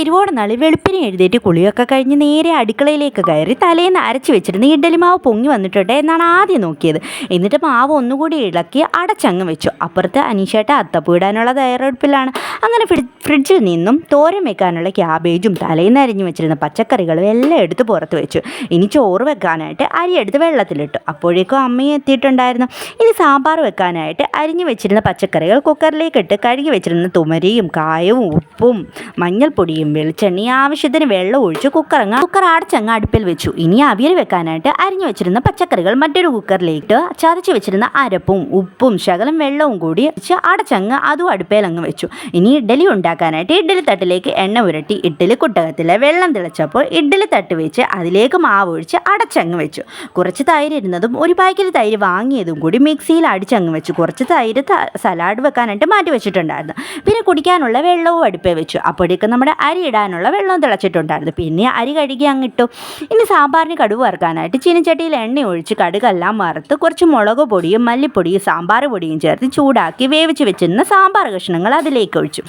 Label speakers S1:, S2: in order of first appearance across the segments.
S1: തിരുവോണനാളിൽ വെളുപ്പിനെ എഴുന്നേറ്റ് കുളിയൊക്കെ കഴിഞ്ഞ് നേരെ അടുക്കളയിലേക്ക് കയറി തലേന്ന് അരച്ച് വെച്ചിരുന്ന ഇഡലി മാവ് പൊങ്ങി വന്നിട്ടുണ്ട് എന്നാണ് ആദ്യം നോക്കിയത്. എന്നിട്ട് മാവ് ഒന്നുകൂടി ഇളക്കി അടച്ചങ്ങ് വെച്ചു. അപ്പുറത്ത് അനീഷേട്ട അത്തപ്പൂടാനുള്ള തയ്യാറെടുപ്പിലാണ്. അങ്ങനെ ഫ്രിഡ്ജിൽ നിന്നും തോരൻ വെക്കാനുള്ള ക്യാബേജും തലേന്ന് അരിഞ്ഞു വെച്ചിരുന്ന പച്ചക്കറികളും എല്ലാം എടുത്ത് പുറത്ത് വെച്ചു. ഇനി ചോറ് വെക്കാനായിട്ട് അരി എടുത്ത് വെള്ളത്തിലിട്ടു. അപ്പോഴേക്കും അമ്മയും എത്തിയിട്ടുണ്ടായിരുന്നു. ഇനി സാമ്പാർ വെക്കാനായിട്ട് അരിഞ്ഞു വെച്ചിരുന്ന പച്ചക്കറികൾ കുക്കറിലേക്ക് ഇട്ട് കഴുകി വെച്ചിരുന്ന തുമരിയും കായവും ഉപ്പും മഞ്ഞൾപ്പൊടിയും വെളിച്ചെണ്ണയും ആവശ്യത്തിന് വെള്ളം ഒഴിച്ച് കുക്കറങ്ങ് കുക്കർ അടച്ചങ്ങ് അടുപ്പിൽ വെച്ചു. ഇനി അവിയൽ വെക്കാനായിട്ട് അരിഞ്ഞു വെച്ചിരുന്ന പച്ചക്കറികൾ മറ്റൊരു കുക്കറിലേക്ക് ചതച്ച് വെച്ചിരുന്ന അരപ്പും ഉപ്പും ശകലം വെള്ളവും കൂടി വെച്ച് അടച്ചങ്ങ് അതും അടുപ്പേൽ അങ്ങ് വെച്ചു. ഇനി ഇഡ്ഡലി ഉണ്ടാക്കാനായിട്ട് ഇഡ്ഡലി തട്ടിലേക്ക് എണ്ണ ഉരട്ടി ഇഡ്ഡലി കുട്ടകത്തിലെ വെള്ളം തിളച്ചപ്പോൾ ഇഡ്ഡലി തട്ട് വെച്ച് അതിലേക്ക് മാവ് ഒഴിച്ച് അടച്ചങ്ങ് വെച്ചു. കുറച്ച് തൈര് ഇരുന്നതും ഒരു പാക്കറ്റ് തൈര് വാങ്ങിയതും കൂടി മിക്സിയിൽ അടിച്ചങ്ങ് വെച്ചു. കുറച്ച് തൈര് സലാഡ് വെക്കാനായിട്ട് മാറ്റി വെച്ചിട്ടുണ്ടായിരുന്നു. പിന്നെ കുടിക്കാനുള്ള വെള്ളവും അടുപ്പേ വെച്ചു. അപ്പോഴേക്കും നമ്മുടെ അരി ഇടാനുള്ള വെള്ളം തിളച്ചിട്ടുണ്ടായിരുന്നു. പിന്നെ അരി കഴുകി അങ്ങിട്ടു ഇനി സാമ്പാറിന് കടുവ് വറുക്കാനായിട്ട് ചീനച്ചട്ടിയിൽ എണ്ണ ഒഴിച്ച് കടുകെല്ലാം വറുത്ത് കുറച്ച് മുളക് പൊടിയും മല്ലിപ്പൊടിയും സാമ്പാർ പൊടിയും ചേർത്ത് ചൂടാക്കി വേവിച്ച് വെച്ചിരുന്ന സാമ്പാർ കഷ്ണങ്ങൾ അതിലേക്ക് ഒഴിച്ചു.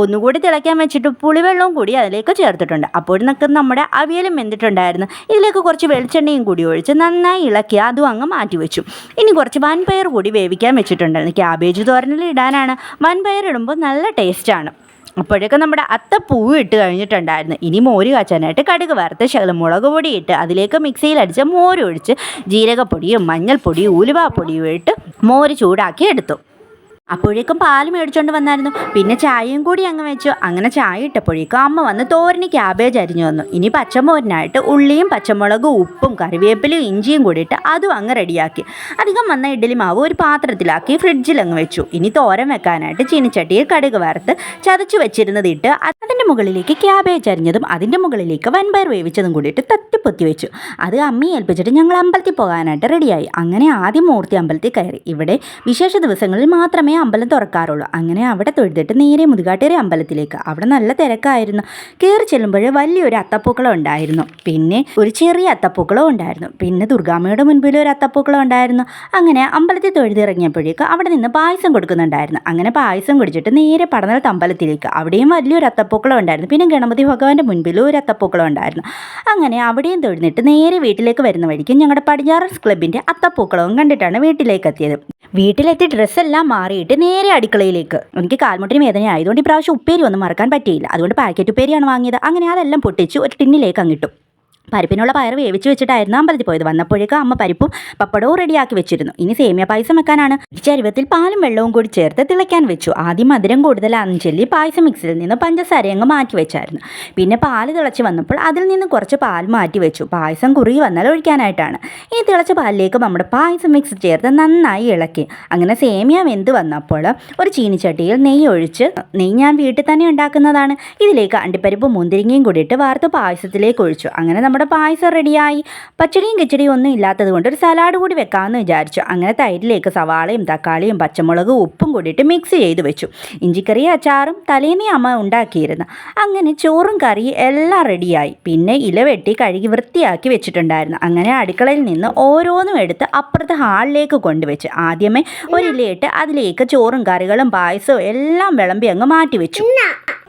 S1: ഒന്നുകൂടി തിളയ്ക്കാൻ വെച്ചിട്ട് പുളിവെള്ളവും കൂടി അതിലേക്ക് ചേർത്തിട്ടുണ്ട്. അപ്പോഴൊക്കെ നമ്മുടെ അവിയലും വെന്തിട്ടുണ്ടായിരുന്നു. ഇതിലേക്ക് കുറച്ച് വെളിച്ചെണ്ണയും കൂടി ഒഴിച്ച് നന്നായി ഇളക്കി അതും അങ്ങ് മാറ്റി വെച്ചു ഇനി കുറച്ച് വൻപയർ കൂടി വേവിക്കാൻ വെച്ചിട്ടുണ്ടായിരുന്നു. ക്യാബേജ് തോരനിൽ ഇടാനാണ്. വൻപയർ ഇടുമ്പോൾ നല്ല ടേസ്റ്റാണ് അപ്പോഴൊക്കെ നമ്മുടെ അത്ത പൂവ് ഇട്ട് കഴിഞ്ഞിട്ടുണ്ടായിരുന്നു. ഇനി മോര് കാച്ചാനായിട്ട് കടുക് വറുത്ത് ശകലം മുളക് പൊടി ഇട്ട് അതിലേക്ക് മിക്സിയിൽ അടിച്ച മോര് ഒഴിച്ച് ജീരകപ്പൊടിയും മഞ്ഞൾപ്പൊടിയും ഉലുവാപ്പൊടിയും ഇട്ട് മോര് ചൂടാക്കി എടുത്തു. അപ്പോഴേക്കും പാൽ മേടിച്ചുകൊണ്ട് വന്നായിരുന്നു. പിന്നെ ചായയും കൂടി അങ്ങ് വെച്ചു. അങ്ങനെ ചായ ഇട്ടപ്പോഴേക്കും അമ്മ വന്ന് തോരന് ക്യാബേജ് അരിഞ്ഞു വന്നു ഇനി പച്ചമോരനായിട്ട് ഉള്ളിയും പച്ചമുളകും ഉപ്പും കറിവേപ്പിലും ഇഞ്ചിയും കൂടി ഇട്ട് അതും അങ്ങ് റെഡിയാക്കി. അധികം വന്ന ഇഡ്ഡലി മാവ് ഒരു പാത്രത്തിലാക്കി ഫ്രിഡ്ജിൽ അങ്ങ് വെച്ചു. ഇനി തോരൻ വെക്കാനായിട്ട് ചീനിച്ചട്ടിയിൽ കടുക് വറുത്ത് ചതച്ചു വെച്ചിരുന്നത് ഇട്ട് അതിന്റെ മുകളിലേക്ക് ക്യാബേജ് അരിഞ്ഞതും അതിന്റെ മുകളിലേക്ക് വൻപയർ വേവിച്ചതും കൂടിയിട്ട് തട്ടിപ്പൊത്തി വെച്ചു. അത് അമ്മയെ ഏൽപ്പിച്ചിട്ട് ഞങ്ങൾ അമ്പലത്തിൽ പോകാനായിട്ട് റെഡിയായി. അങ്ങനെ ആദ്യം മൂർത്തി അമ്പലത്തിൽ കയറി. ഇവിടെ വിശേഷ ദിവസങ്ങളിൽ മാത്രമേ അമ്പലം തുറക്കാറുള്ളൂ. അങ്ങനെ അവിടെ തൊഴുതിട്ട് നേരെ മുതുകാട്ടേരി അമ്പലത്തിലേക്ക്. അവിടെ നല്ല തിരക്കായിരുന്നു. കയറി ചെല്ലുമ്പോൾ വലിയൊരു അത്തപ്പൂക്കളം ഉണ്ടായിരുന്നു. പിന്നെ ഒരു ചെറിയ അത്തപ്പൂക്കളം ഉണ്ടായിരുന്നു. പിന്നെ ദുർഗാമ്മയുടെ മുൻപിൽ ഒരു അത്തപ്പൂക്കളം ഉണ്ടായിരുന്നു. അങ്ങനെ അമ്പലത്തിൽ തൊഴുതിറങ്ങിയപ്പോഴേക്ക് അവിടെ നിന്ന് പായസം കൊടുക്കുന്നുണ്ടായിരുന്നു. അങ്ങനെ പായസം കുടിച്ചിട്ട് നേരെ പടനലത്ത് അമ്പലത്തിലേക്ക്. അവിടെയും വലിയൊരു അത്തപ്പൂക്കളം ഉണ്ടായിരുന്നു. പിന്നെ ഗണപതി ഭഗവാന്റെ മുൻപിലും ഒരു അത്തപ്പൂക്കളം ഉണ്ടായിരുന്നു. അങ്ങനെ അവിടെയും തൊഴുന്നിട്ട് നേരെ വീട്ടിലേക്ക് വരുന്ന വഴിക്ക് ഞങ്ങളുടെ പടിഞ്ഞാറൻസ് ക്ലബിന്റെ അത്തപ്പൂക്കളവും കണ്ടിട്ടാണ് വീട്ടിലേക്ക് എത്തിയത്. വീട്ടിലെത്തി ഡ്രസ്സെല്ലാം മാറിയിട്ട് നേരെ അടുക്കളയിലേക്ക്. എനിക്ക് കാൽമുട്ടിന് വേദന ആയതുകൊണ്ട് ഇപ്രാവശ്യം ഉപ്പേരി ഒന്നും മറക്കാൻ പറ്റിയില്ല. അതുകൊണ്ട് പാക്കറ്റ് ഉപ്പേരിയാണ് വാങ്ങിയത്. അങ്ങനെ അതെല്ലാം പൊട്ടിച്ച് ഒരു ടിന്നിലേക്ക് അങ്ങിട്ടു പരിപ്പിനുള്ള പയർ വേവിച്ച് വെച്ചിട്ടായിരുന്നു അമ്പലത്തിൽ പോയത്. വന്നപ്പോഴേക്കും അമ്മ പരിപ്പും പപ്പടവും റെഡിയാക്കി വെച്ചിരുന്നു. ഇനി സേമിയ പായസം വെക്കാനാണ്. ചരുവത്തിൽ പാലും വെള്ളവും കൂടി ചേർത്ത് തിളയ്ക്കാൻ വെച്ചു. ആദ്യം മധുരം കൂടുതലാണെന്ന് അഞ്ചല്ലി പായസം മിക്സിൽ നിന്ന് പഞ്ചസാര അങ്ങ് മാറ്റി വെച്ചായിരുന്നു. പിന്നെ പാൽ തിളച്ച് വന്നപ്പോൾ അതിൽ നിന്ന് കുറച്ച് പാൽ മാറ്റി വെച്ചു. പായസം കുറുകി വന്നാൽ ഒഴിക്കാനായിട്ടാണ്. ഇനി തിളച്ച പാലിലേക്ക് നമ്മുടെ പായസം മിക്സ് ചേർത്ത് നന്നായി ഇളക്കി. അങ്ങനെ സേമിയ വെന്ത് വന്നപ്പോൾ ഒരു ചീനിച്ചട്ടിയിൽ നെയ്യ് ഒഴിച്ച് നെയ്യ് ഞാൻ വീട്ടിൽ തന്നെ ഉണ്ടാക്കുന്നതാണ്. ഇതിലേക്ക് അണ്ടിപ്പരിപ്പും മുന്തിരിങ്ങയും കൂടിയിട്ട് വാർത്ത് പായസത്തിലേക്ക് ഒഴിച്ചു. അങ്ങനെ നമ്മുടെ പായസം റെഡിയായി. പച്ചടിയും കിച്ചടിയും ഒന്നും ഇല്ലാത്തത് കൊണ്ട് ഒരു സലാഡ് കൂടി വെക്കാമെന്ന് വിചാരിച്ചു. അങ്ങനെ തൈരിലേക്ക് സവാളയും തക്കാളിയും പച്ചമുളകും ഉപ്പും കൂടിയിട്ട് മിക്സ് ചെയ്ത് വെച്ചു. ഇഞ്ചിക്കറി അച്ചാറും തലേന്നേ അമ്മ ഉണ്ടാക്കിയിരുന്നു. അങ്ങനെ ചോറും കറിയും എല്ലാം റെഡിയായി. പിന്നെ ഇല വെട്ടി കഴുകി വൃത്തിയാക്കി വെച്ചിട്ടുണ്ടായിരുന്നു. അങ്ങനെ അടുക്കളയിൽ നിന്ന് ഓരോന്നും എടുത്ത് അപ്പുറത്തെ ഹാളിലേക്ക് കൊണ്ടുവച്ച്. ആദ്യമേ ഒരു ഇലയിട്ട് അതിലേക്ക് ചോറും കറികളും പായസവും എല്ലാം വിളമ്പി അങ്ങ് മാറ്റി വെച്ചു.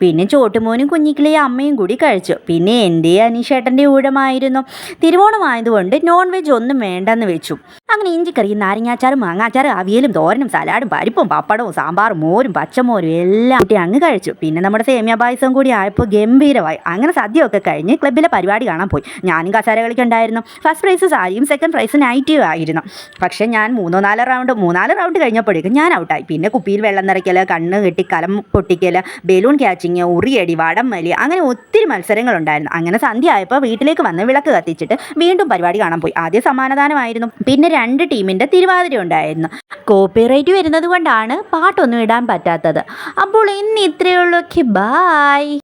S1: പിന്നെ ചോട്ടുമോനും കുഞ്ഞിക്കിളിയും അമ്മയും കൂടി കഴിച്ചു. പിന്നെ എന്റെ അനീഷേട്ടന്റെ ഊഴമായിരുന്നു. തിരുവോണമായതുകൊണ്ട് നോൺ വെജ് ഒന്നും വേണ്ടെന്ന് വെച്ചു. അങ്ങനെ ഇഞ്ചിക്കറിയും നാരങ്ങാച്ചാറും മാങ്ങാച്ചാറും അവിയലും തോരനും സലാഡും പരിപ്പും പപ്പടവും സാമ്പാറും മോരും പച്ചമോരും എല്ലാം കൂട്ടി അങ്ങ് കഴിച്ചു. പിന്നെ നമ്മുടെ സേമിയ പായസം കൂടി ആയപ്പോൾ ഗംഭീരമായി. അങ്ങനെ സദ്യയൊക്കെ കഴിഞ്ഞ് ക്ലബ്ബിലെ പരിപാടി കാണാൻ പോയി. ഞാനും കസാര കളിക്കുണ്ടായിരുന്നു. ഫസ്റ്റ് പ്രൈസ് സാരിയും സെക്കൻഡ് പ്രൈസ് നൈറ്റീവ് ആയിരുന്നു. പക്ഷേ ഞാൻ മൂന്നോ നാലോ റൗണ്ട് മൂന്നാൽ റൗണ്ട് കഴിഞ്ഞപ്പോഴേക്കും ഞാൻ ഔട്ടായി പിന്നെ കുപ്പിയിൽ വെള്ളം നിറയ്ക്കൽ കണ്ണ് കെട്ടി കലം പൊട്ടിക്കൽ ബലൂൺ ക്യാച്ചിങ് ഉറിയടി വടം വലി അങ്ങനെ ഒത്തിരി മത്സരങ്ങളുണ്ടായിരുന്നു. അങ്ങനെ സന്ധ്യ ആയപ്പോൾ വീട്ടിലേക്ക് വന്ന് വിളക്ക് കത്തിച്ചിട്ട് വീണ്ടും പരിപാടി കാണാൻ പോയി. ആദ്യം സമാധാനമായിരുന്നു പിന്നെ രണ്ട് ടീമിന്റെ തിരുവാതിര ഉണ്ടായിരുന്നു. കോപ്പിറൈറ്റ് വരുന്നത് കൊണ്ടാണ് പാട്ടൊന്നും ഇടാൻ പറ്റാത്തത്. അപ്പോൾ ഇന്ന് ഇത്രയുള്ളൊക്കെ ബായ്